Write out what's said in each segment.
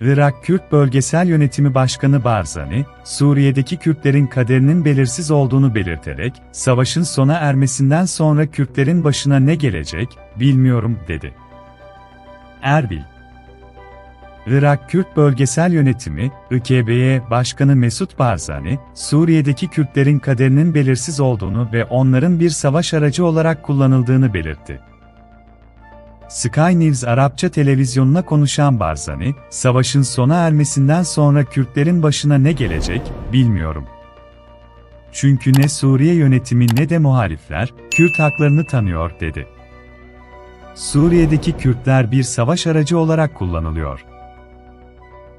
Irak Kürt Bölgesel Yönetimi Başkanı Barzani, Suriye'deki Kürtlerin kaderinin belirsiz olduğunu belirterek, savaşın sona ermesinden sonra Kürtlerin başına ne gelecek, bilmiyorum, dedi. Erbil Irak Kürt Bölgesel Yönetimi, IKB'ye Başkanı Mesut Barzani, Suriye'deki Kürtlerin kaderinin belirsiz olduğunu ve onların bir savaş aracı olarak kullanıldığını belirtti. Sky News Arapça televizyonuna konuşan Barzani, savaşın sona ermesinden sonra Kürtlerin başına ne gelecek, bilmiyorum. Çünkü ne Suriye yönetimi ne de muhalifler, Kürt haklarını tanıyor, dedi. Suriye'deki Kürtler bir savaş aracı olarak kullanılıyor.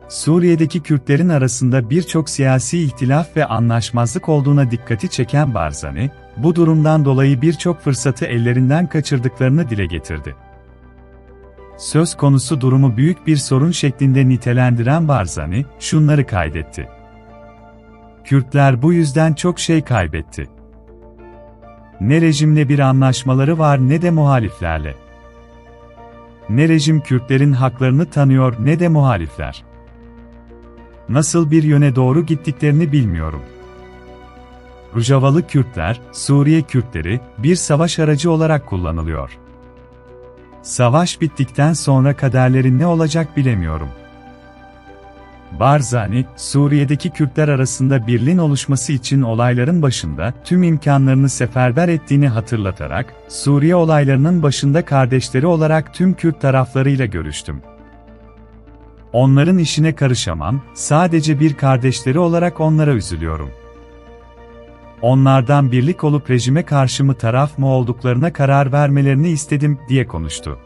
Suriye'deki Kürtlerin arasında birçok siyasi ihtilaf ve anlaşmazlık olduğuna dikkati çeken Barzani, bu durumdan dolayı birçok fırsatı ellerinden kaçırdıklarını dile getirdi. Söz konusu durumu büyük bir sorun şeklinde nitelendiren Barzani, şunları kaydetti. Kürtler bu yüzden çok şey kaybetti. Ne rejimle bir anlaşmaları var ne de muhaliflerle. Ne rejim Kürtlerin haklarını tanıyor ne de muhalifler. Nasıl bir yöne doğru gittiklerini bilmiyorum. Rojavalı Kürtler, Suriye Kürtleri, bir savaş aracı olarak kullanılıyor. Savaş bittikten sonra kaderleri ne olacak bilemiyorum. Barzani, Suriye'deki Kürtler arasında birliğin oluşması için olayların başında tüm imkanlarını seferber ettiğini hatırlatarak, Suriye olaylarının başında kardeşleri olarak tüm Kürt taraflarıyla görüştüm. Onların işine karışamam, sadece bir kardeşleri olarak onlara üzülüyorum. Onlardan birlik olup rejime karşı mı taraf mı olduklarına karar vermelerini istedim, diye konuştu.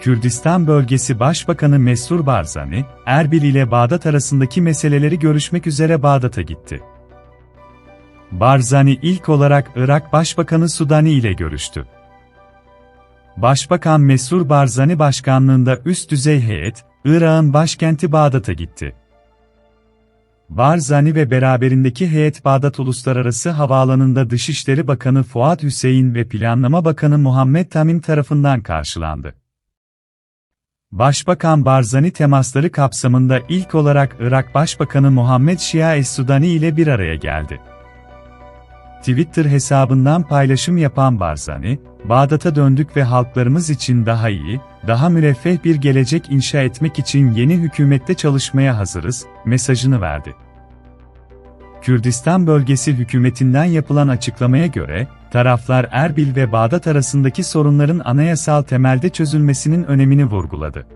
Kürdistan Bölgesi Başbakanı Mesrur Barzani, Erbil ile Bağdat arasındaki meseleleri görüşmek üzere Bağdat'a gitti. Barzani ilk olarak Irak Başbakanı Sudani ile görüştü. Başbakan Mesrur Barzani başkanlığında üst düzey heyet, Irak'ın başkenti Bağdat'a gitti. Barzani ve beraberindeki heyet Bağdat Uluslararası Havaalanı'nda Dışişleri Bakanı Fuat Hüseyin ve Planlama Bakanı Muhammed Tamim tarafından karşılandı. Başbakan Barzani temasları kapsamında ilk olarak Irak Başbakanı Muhammed Şia Es-Sudani ile bir araya geldi. Twitter hesabından paylaşım yapan Barzani, Bağdat'a döndük ve halklarımız için daha iyi, daha müreffeh bir gelecek inşa etmek için yeni hükümette çalışmaya hazırız, mesajını verdi. Kürdistan bölgesi hükümetinden yapılan açıklamaya göre, taraflar Erbil ve Bağdat arasındaki sorunların anayasal temelde çözülmesinin önemini vurguladı.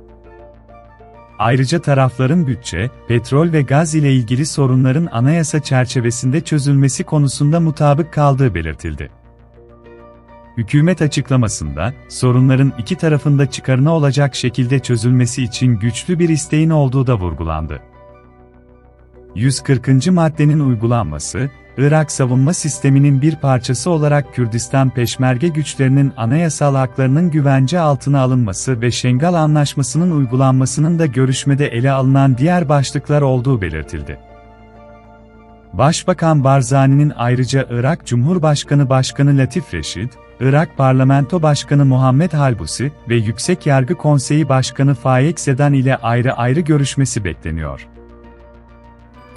Ayrıca tarafların bütçe, petrol ve gaz ile ilgili sorunların anayasa çerçevesinde çözülmesi konusunda mutabık kaldığı belirtildi. Hükümet açıklamasında, sorunların iki tarafında çıkarına olacak şekilde çözülmesi için güçlü bir isteğin olduğu da vurgulandı. 140. maddenin uygulanması, Irak savunma sisteminin bir parçası olarak Kürdistan peşmerge güçlerinin anayasal haklarının güvence altına alınması ve Şengal Anlaşması'nın uygulanmasının da görüşmede ele alınan diğer başlıklar olduğu belirtildi. Başbakan Barzani'nin ayrıca Irak Cumhurbaşkanı Başkanı Latif Reşid, Irak Parlamento Başkanı Muhammed Halbusi ve Yüksek Yargı Konseyi Başkanı Faik Sedan ile ayrı ayrı görüşmesi bekleniyor.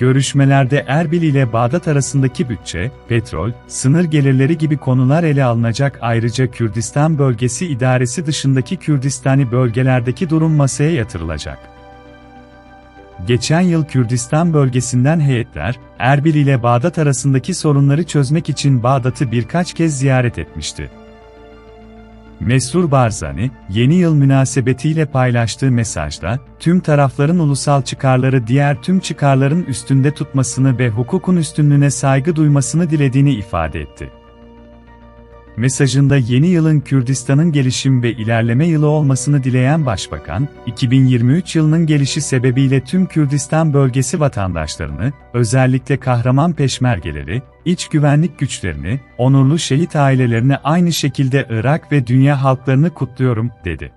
Görüşmelerde Erbil ile Bağdat arasındaki bütçe, petrol, sınır gelirleri gibi konular ele alınacak ayrıca Kürdistan Bölgesi İdaresi dışındaki Kürdistani bölgelerdeki durum masaya yatırılacak. Geçen yıl Kürdistan bölgesinden heyetler, Erbil ile Bağdat arasındaki sorunları çözmek için Bağdat'ı birkaç kez ziyaret etmişti. Mesrur Barzani, yeni yıl münasebetiyle paylaştığı mesajda, tüm tarafların ulusal çıkarları diğer tüm çıkarların üstünde tutmasını ve hukukun üstünlüğüne saygı duymasını dilediğini ifade etti. Mesajında yeni yılın Kürdistan'ın gelişim ve ilerleme yılı olmasını dileyen Başbakan, 2023 yılının gelişi sebebiyle tüm Kürdistan bölgesi vatandaşlarını, özellikle kahraman peşmergeleri, iç güvenlik güçlerini, onurlu şehit ailelerini aynı şekilde Irak ve dünya halklarını kutluyorum, dedi.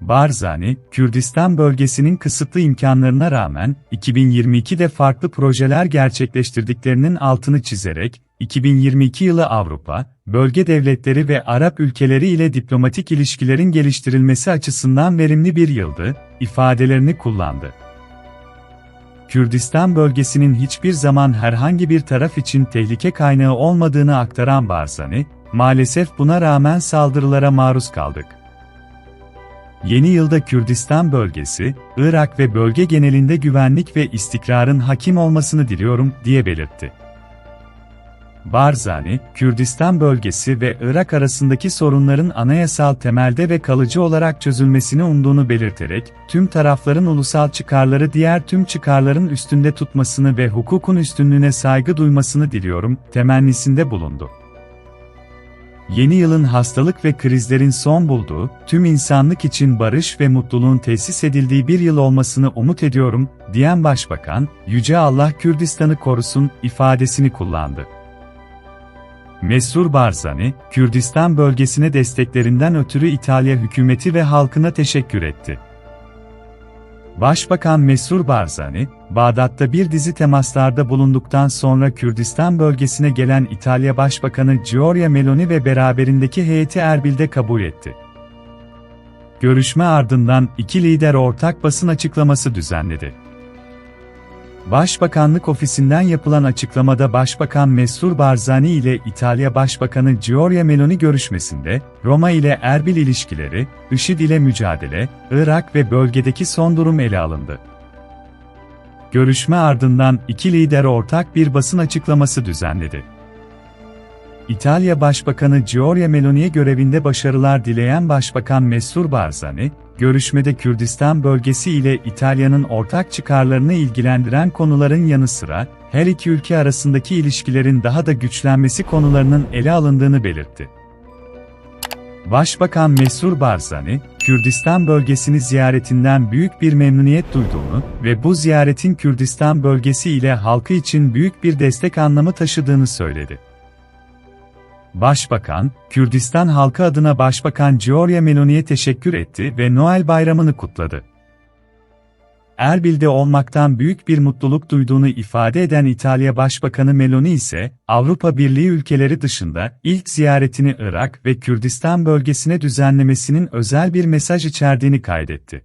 Barzani, Kürdistan bölgesinin kısıtlı imkanlarına rağmen, 2022'de farklı projeler gerçekleştirdiklerinin altını çizerek, 2022 yılı Avrupa, bölge devletleri ve Arap ülkeleri ile diplomatik ilişkilerin geliştirilmesi açısından verimli bir yıldı, ifadelerini kullandı. Kürdistan bölgesinin hiçbir zaman herhangi bir taraf için tehlike kaynağı olmadığını aktaran Barzani, maalesef buna rağmen saldırılara maruz kaldık. Yeni yılda Kürdistan bölgesi, Irak ve bölge genelinde güvenlik ve istikrarın hakim olmasını diliyorum, diye belirtti. Barzani, Kürdistan bölgesi ve Irak arasındaki sorunların anayasal temelde ve kalıcı olarak çözülmesini umduğunu belirterek, tüm tarafların ulusal çıkarları diğer tüm çıkarların üstünde tutmasını ve hukukun üstünlüğüne saygı duymasını diliyorum, temennisinde bulundu. Yeni yılın hastalık ve krizlerin son bulduğu, tüm insanlık için barış ve mutluluğun tesis edildiği bir yıl olmasını umut ediyorum, diyen Başbakan, Yüce Allah Kürdistan'ı korusun ifadesini kullandı. Mesrur Barzani, Kürdistan bölgesine desteklerinden ötürü İtalya hükümeti ve halkına teşekkür etti. Başbakan Mesrur Barzani, Bağdat'ta bir dizi temaslarda bulunduktan sonra Kürdistan bölgesine gelen İtalya Başbakanı Giorgia Meloni ve beraberindeki heyeti Erbil'de kabul etti. Görüşme ardından iki lider ortak basın açıklaması düzenledi. Başbakanlık ofisinden yapılan açıklamada Başbakan Mesrur Barzani ile İtalya Başbakanı Giorgia Meloni görüşmesinde, Roma ile Erbil ilişkileri, IŞİD ile mücadele, Irak ve bölgedeki son durum ele alındı. Görüşme ardından iki lider ortak bir basın açıklaması düzenledi. İtalya Başbakanı Giorgia Meloni'ye görevinde başarılar dileyen Başbakan Mesrur Barzani, görüşmede Kürdistan bölgesi ile İtalya'nın ortak çıkarlarını ilgilendiren konuların yanı sıra, her iki ülke arasındaki ilişkilerin daha da güçlenmesi konularının ele alındığını belirtti. Başbakan Mesrur Barzani, Kürdistan bölgesini ziyaretinden büyük bir memnuniyet duyduğunu ve bu ziyaretin Kürdistan bölgesi ile halkı için büyük bir destek anlamı taşıdığını söyledi. Başbakan, Kürdistan halkı adına Başbakan Giorgia Meloni'ye teşekkür etti ve Noel bayramını kutladı. Erbil'de olmaktan büyük bir mutluluk duyduğunu ifade eden İtalya Başbakanı Meloni ise, Avrupa Birliği ülkeleri dışında ilk ziyaretini Irak ve Kürdistan bölgesine düzenlemesinin özel bir mesaj içerdiğini kaydetti.